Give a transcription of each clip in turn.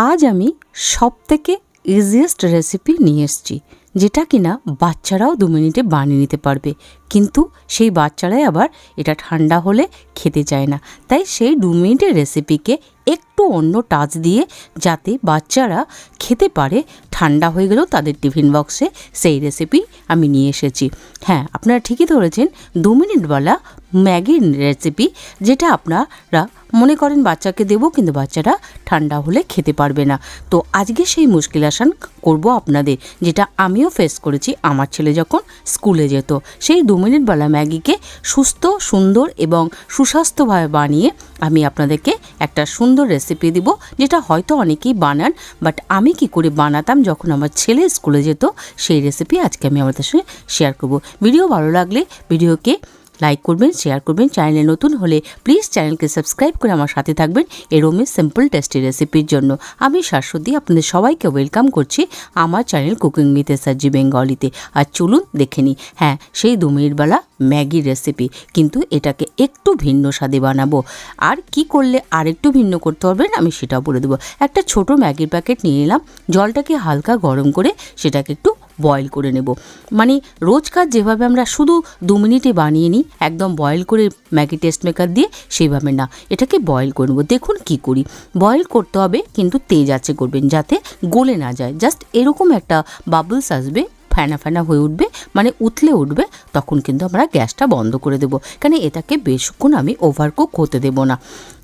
আজ আমি সব থেকে ইজিয়েস্ট রেসিপি নিয়ে এসেছি, যেটা কিনা বাচ্চারাও দু মিনিটে বানিয়ে নিতে পারবে। কিন্তু সেই বাচ্চারাই আবার এটা ঠান্ডা হলে খেতে চায় না। তাই সেই দু মিনিটের রেসিপিকে একটু অন্য টাচ দিয়ে যাতে বাচ্চারা খেতে পারে, ঠান্ডা হয়ে গেলেও তাদের টিফিন বক্সে সেই রেসিপি আমি নিয়ে এসেছি। হ্যাঁ আপনারা ঠিকই ধরেছেন, দু মিনিটওয়ালা ম্যাগির রেসিপি যেটা আপনারা মনে করেন বাচ্চাকে দেবো, কিন্তু বাচ্চারা ঠান্ডা হলে খেতে পারবে না। তো আজকে সেই মুশকিল আসান করব আপনাদের, যেটা আমিও ফেস করেছি আমার ছেলে যখন স্কুলে যেত। সেই দু মিনিটওয়ালা ম্যাগিকে সুস্থ, সুন্দর এবং সুস্বাস্থ্যভাবে বানিয়ে আমি আপনাদেরকে একটা সুন্দর রেসিপি দিব, যেটা হয়তো অনেকেই বানান বাট আমি কি করে বানাতাম যখন আমার ছেলে স্কুলে যেত, সেই রেসিপি আজকে আমি আমাদের সঙ্গে শেয়ার করব। ভিডিও ভালো লাগলে ভিডিওকে লাইক করবেন শেয়ার করবেন চ্যানেলে নতুন হলে প্লিজ চ্যানেলকে সাবস্ক্রাইব করে আমার সাথে থাকবেন এরমই সিম্পল টেস্টি রেসিপির জন্য। আমি শাশ্বতী আপনাদের সবাইকে ওয়েলকাম করছি আমার চ্যানেল কুকিং উইথ এসার্জি বেঙ্গলিতে আর চলুন দেখে নিই হ্যাঁ সেই দু মিনিটবেলা ম্যাগির রেসিপি কিন্তু এটাকে একটু ভিন্ন স্বাদে বানাবো। আর কি করলে আরেকটু ভিন্ন করতে পারবেন আমি সেটাও বলে দেবো। একটা ছোট ম্যাগির প্যাকেট নিয়ে নিলাম জলটাকে হালকা গরম করে সেটাকে একটু বয়েল করে নেব। মানে রোজকার যেভাবে আমরা শুধু দু মিনিটে বানিয়ে নিই, একদম বয়েল করে ম্যাগি টেস্ট মেকার দিয়ে সেইভাবে না, এটাকে বয়েল করে নেব। দেখুন কি করি। বয়েল করতে হবে, কিন্তু তেজ আছে করবেন, যাতে গলে না যায়। জাস্ট এরকম একটা বাবলস আসবে ফ্যানা ফ্যানা হয়ে উঠবে মানে উতলে উঠবে, তখন কিন্তু আমরা গ্যাসটা বন্ধ করে দেবো। কারণ এটাকে বেশক্ষণ আমি ওভারকুক হতে দেবো না।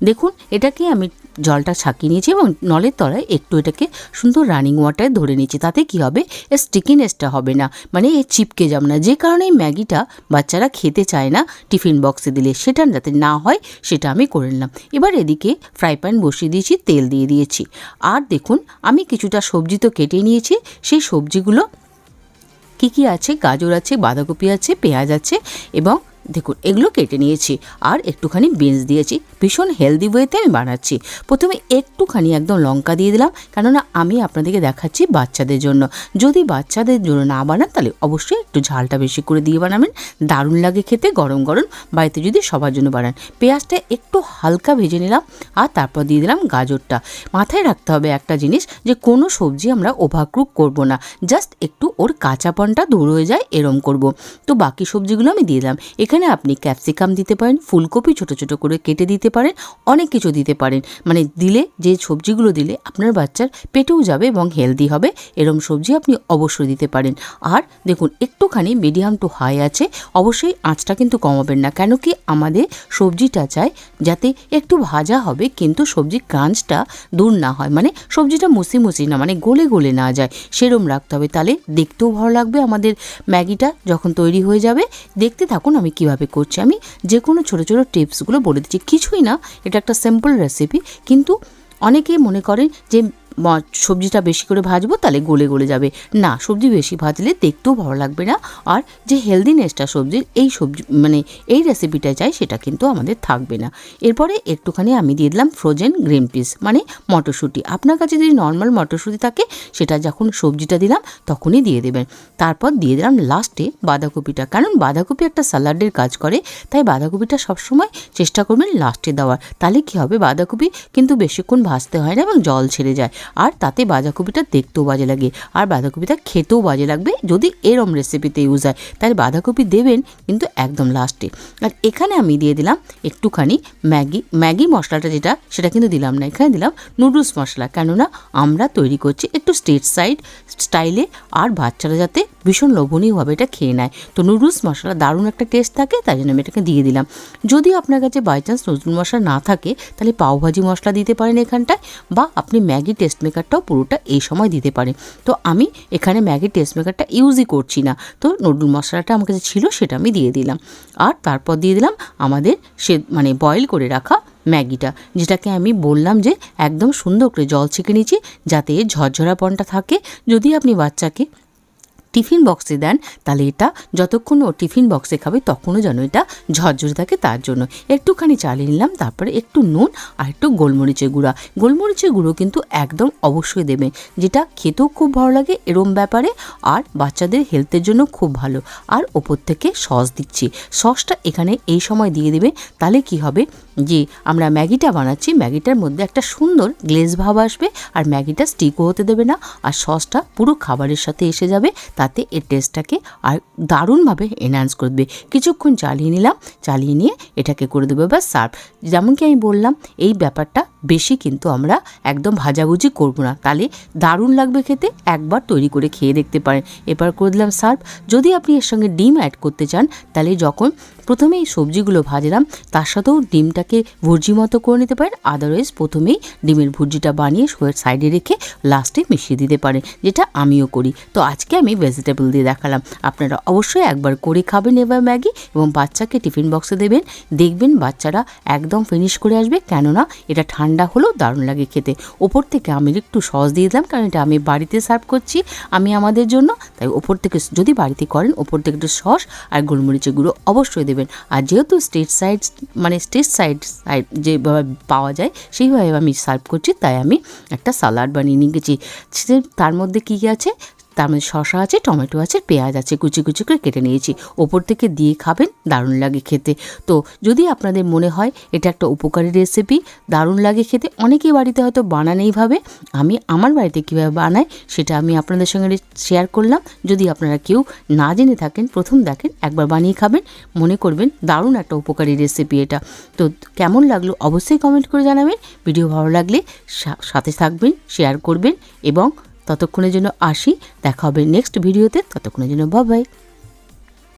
দেখুন, এটাকে আমি জলটা ছাঁকিয়ে নিয়েছি এবং নলের তলায় একটু এটাকে সুন্দর রানিং ওয়াটারে ধরে নিয়েছি। তাতে কি হবে? এর স্টিকিনেসটা হবে না। মানে এ চিপকে যাবে না। যে কারণে ম্যাগিটা বাচ্চারা খেতে চায় না টিফিন বক্সে দিলে। সেটা যাতে না হয়, সেটা আমি করে নিলাম। এবার এদিকে ফ্রাই প্যান বসিয়ে দিয়েছি, তেল দিয়ে দিয়েছি। আর দেখুন, আমি কিছুটা সবজি তো কেটে নিয়েছি। সেই সবজিগুলো কী কী আছে? গাজর আছে, বাঁধাকপি আছে, পেঁয়াজ আছে এবং দেখুন, এগুলো কেটে নিয়েছি আর একটুখানি বিনস দিয়েছি। ভীষণ হেলদি ওয়েতে আমি বানাচ্ছি। প্রথমে একটুখানি একদম লঙ্কা দিয়ে দিলাম, কেননা আমি আপনাদেরকে দেখাচ্ছি বাচ্চাদের জন্য। যদি বাচ্চাদের জন্য না বানান, তাহলে অবশ্যই একটু ঝালটা বেশি করে দিয়ে বানাবেন। দারুণ লাগে খেতে, গরম গরম। বাড়িতে যদি সবার জন্য বানান। পেঁয়াজটা একটু হালকা ভেজে নিলাম আর তারপর দিয়ে দিলাম গাজরটা। মাথায় রাখতে হবে একটা জিনিস যে, কোনো সবজি আমরা ওভারক্রুক করব না। জাস্ট একটু ওর কাঁচাপনটা দূর হয়ে যায়, এরম করব। তো বাকি সবজিগুলো আমি দিয়ে দিলাম। এখানে আপনি ক্যাপসিকাম দিতে পারেন, ফুলকপি ছোট ছোট করে কেটে দিতে পারেন, অনেক কিছু দিতে পারেন। মানে দিলে, যে সবজিগুলো দিলে আপনার বাচ্চার পেটেও যাবে এবং হেলদি হবে, এরম সবজি আপনি অবশ্যই দিতে পারেন। আর দেখুন, একটুখানি মিডিয়াম টু হাই আছে, অবশ্যই আঁচটা কিন্তু কমাবেন না, কেন কি আমাদের সবজিটা চাই যাতে একটু ভাজা হবে, কিন্তু সবজির ক্রাঞ্চটা দূর না হয়। মানে সবজিটা মুসি মুসি না মানে গলে গলে না যায়, সেরম রাখতে হবে। তাহলে দেখতেও ভালো লাগবে, আমাদের ম্যাগিটা যখন তৈরি হয়ে যাবে। দেখতে থাকুন আমি কীভাবে করছি, আমি যে কোনো ছোটো ছোটো টিপসগুলো বলে দিচ্ছি। কিছুই না, এটা একটা সিম্পল রেসিপি কিন্তু অনেকেই মনে করেন যে সবজিটা বেশি করে ভাজবো, তাহলে গলে গলে যাবে। না, সবজি বেশি ভাজলে দেখতেও ভালো লাগবে না। আর যে হেলদিনেসটা সবজির এই সবজি মানে এই রেসিপিটা চাই, সেটা কিন্তু আমাদের থাকবে না। এরপরে একটুখানি আমি দিয়ে দিলাম ফ্রোজেন গ্রিন পিস মানে মটরশুঁটি। আপনার কাছে যদি নর্মাল মটরশুঁটি থাকে, সেটা যখন সবজিটা দিলাম, তখনই দিয়ে দেবেন। তারপর দিয়ে দিলাম লাস্টে বাঁধাকপিটা। কারণ বাঁধাকপি একটা স্যালাডের কাজ করে, তাই বাঁধাকপিটা সবসময় চেষ্টা করবেন লাস্টে দেওয়ার। তাহলে কী হবে, বাঁধাকপি কিন্তু বেশিক্ষণ ভাজতে হয় না এবং জল ছেড়ে যায়। আর তাতে বাঁধাকপিটা দেখতেও বাজে লাগে। আর বাঁধাকপিটা খেতেও বাজে লাগবে যদি এরম রেসিপিতে ইউজ হয়। তাহলে বাঁধাকপি দেবেন কিন্তু একদম লাস্টে আর এখানে আমি দিয়ে দিলাম একটুখানি ম্যাগি। ম্যাগি মশলাটা যেটা, সেটা কিন্তু দিলাম না। এখানে দিলাম নুডলস মশলা। কেননা আমরা তৈরি করছি একটু স্টেট সাইড স্টাইলে আর বাচ্চারা যাতে ভীষণ লোভনীয়ভাবে এটা খেয়ে নেয়। তো নুডলস মশলা দারুণ একটা টেস্ট থাকে, তাই জন্য আমি এটাকে দিয়ে দিলাম। যদি আপনার কাছে বাই চান্স নুডলস মশলা না থাকে, তাহলে পাওভাজি মশলা দিতে পারেন এখানটায় বা আপনি ম্যাগি টেস্ট মেকারটাও পুরোটা এই সময় দিতে পারে। তো আমি এখানে ম্যাগি টেস্ট মেকারটা ইউজই করছি না। তো নুডুল মশলাটা আমার কাছে ছিল, সেটা আমি দিয়ে দিলাম। আর তারপর দিয়ে দিলাম আমাদের সে মানে বয়েল করে রাখা ম্যাগিটা, যেটাকে আমি বললাম যে একদম সুন্দর করে জল ছেঁকে নিয়েছি, যাতে ঝরঝরাপনটা থাকে। যদি আপনি বাচ্চাকে টিফিন বক্সে দেন, তাহলে এটা যতক্ষণ ও টিফিন বক্সে খাবে তখনও যেন এটা ঝরঝরে থাকে তার জন্য। একটুখানি চালিয়ে নিলাম, তারপরে একটু নুন আর একটু গোলমরিচের গুঁড়া। গোলমরিচের গুঁড়ো কিন্তু একদম অবশ্যই দেবে, যেটা খেতেও খুব ভালো লাগে, এরম ব্যাপারে, আর বাচ্চাদের হেলথের জন্য খুব ভালো। আর ওপর থেকে সস দিচ্ছি। সসটা এখানে এই সময় দিয়ে দেবে, তাহলে কি হবে? যে আমরা ম্যাগিটা বানাচ্ছি। ম্যাগিটার মধ্যে একটা সুন্দর গ্লেজ ভাব আসবে আর ম্যাগিটা স্টিকও হতে দেবে না আর সসটা পুরো খাবারের সাথে এসে যাবে, তাতে এর টেস্টটাকে আর দারুণভাবে এনহান্স করে দেবে। কিছুক্ষণ চালিয়ে নিলাম, চালিয়ে নিয়ে এটাকে করে দেবে বা সার্ভ যেমন কি আমি বললাম, এই ব্যাপারটা বেশি কিন্তু আমরা একদম ভাজাভুজি করব না। তাহলে দারুণ লাগবে খেতে, একবার তৈরি করে খেয়ে দেখতে পারেন। এবার করে দিলাম সার্ভ যদি আপনি এর সঙ্গে ডিম অ্যাড করতে চান, তাহলে যখন প্রথমে এই সবজিগুলো ভাজলাম, তার সাথেও ডিমটাকে ভুর্জি মতো করে নিতে পারেন আদারওয়াইজ প্রথমেই ডিমের ভুর্জিটা বানিয়ে সাইডে রেখে লাস্টে মিশিয়ে দিতে পারেন, যেটা আমিও করি। তো আজকে আমি ভেজিটেবল দিয়ে দেখালাম। আপনারা অবশ্যই একবার করে খাবেন এবার ম্যাগি এবং বাচ্চাকে টিফিন বক্সে দেবেন। দেখবেন বাচ্চারা একদম ফিনিশ করে আসবে, কেননা এটা ঠান্ডা হলেও দারুণ লাগে খেতে। ওপর থেকে আমি একটু সস দিয়ে দিলাম, কারণ এটা আমি বাড়িতে সার্ভ করছি, আমি আমাদের জন্য। তাই ওপর থেকে যদি বাড়িতে করেন, ওপর থেকে একটু সস আর গোলমরিচের গুঁড়ো অবশ্যই দেবেন। আর যেহেতু স্টেট সাইড মানে স্টেট সাইড সাইড যেভাবে পাওয়া যায়, সেইভাবে আমি সার্ভ করছি, তাই আমি একটা সালাড বানিয়ে নিয়ে গেছি। তার মধ্যে কী কী আছে? তার মধ্যে শশা আছে, টমেটো আছে, পেঁয়াজ আছে, কুচি কুচি করে কেটে নিয়েছি। ওপর থেকে দিয়ে খাবেন, দারুণ লাগে খেতে। তো যদি আপনাদের মনে হয় এটা একটা উপকারী রেসিপি দারুণ লাগে খেতে, অনেকেই বাড়িতে হয়তো বানান এইভাবে। আমি আমার বাড়িতে কীভাবে বানাই সেটা আমি আপনাদের সঙ্গে শেয়ার করলাম। যদি আপনারা কেউ না জেনে থাকেন, প্রথম দেখেন, একবার বানিয়ে খাবেন, মনে করবেন দারুণ একটা উপকারী রেসিপি এটা। তো কেমন লাগল অবশ্যই কমেন্ট করে জানাবেন। ভিডিও ভালো লাগলে সাথে থাকবেন শেয়ার করবেন এবং ততক্ষণের জন্য আসি দেখা হবে নেক্সট ভিডিওতে ততক্ষণের জন্য বাবাই